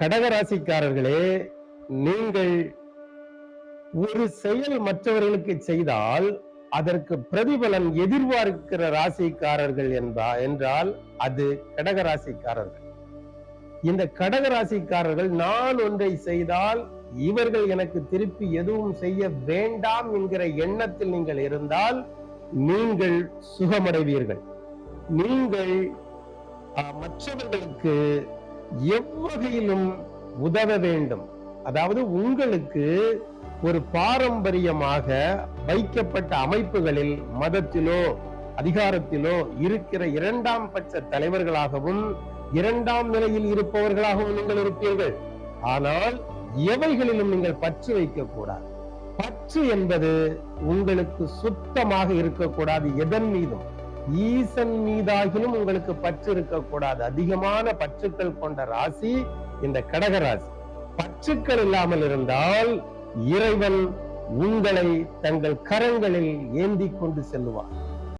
கடகராசிக்காரர்களே நீங்கள் ஒரு செயல் மற்றவர்களுக்கு செய்தால் அதற்கு பிரதிபலன் எதிர்பார்க்கிற ராசிக்காரர்கள் என்பா என்றால் அது கடகராசிக்காரர்கள். இந்த கடகராசிக்காரர்கள் நான் ஒன்றை செய்தால் இவர்கள் எனக்கு திருப்பி எதுவும் செய்ய வேண்டாம் என்கிற எண்ணத்தில் நீங்கள் இருந்தால் நீங்கள் சுகமடைவீர்கள். நீங்கள் மற்றவர்களுக்கு எவ்வகையிலும் உதவ வேண்டும். அதாவது உங்களுக்கு ஒரு பாரம்பரியமாக வைக்கப்பட்ட அமைப்புகளில் மதத்திலோ அதிகாரத்திலோ இருக்கிற இரண்டாம் பட்ச தலைவர்களாகவும் இரண்டாம் நிலையில் இருப்பவர்களாகவும் நீங்கள் இருப்பீர்கள். ஆனால் எவைகளிலும் நீங்கள் பற்று வைக்கக்கூடாது. பற்று என்பது உங்களுக்கு சுத்தமாக இருக்கக்கூடாது எதன் மீதும். ஈசன் மீதாகிலும் உங்களுக்கு பற்று இருக்கக்கூடாது. அதிகமான பற்றுக்கள் கொண்ட ராசி இந்த கடக ராசி. பற்றுக்கள் இல்லாமல் இருந்தால் இறைவன் உங்களை தங்கள் கரங்களில் ஏந்தி கொண்டு செல்லுவார்.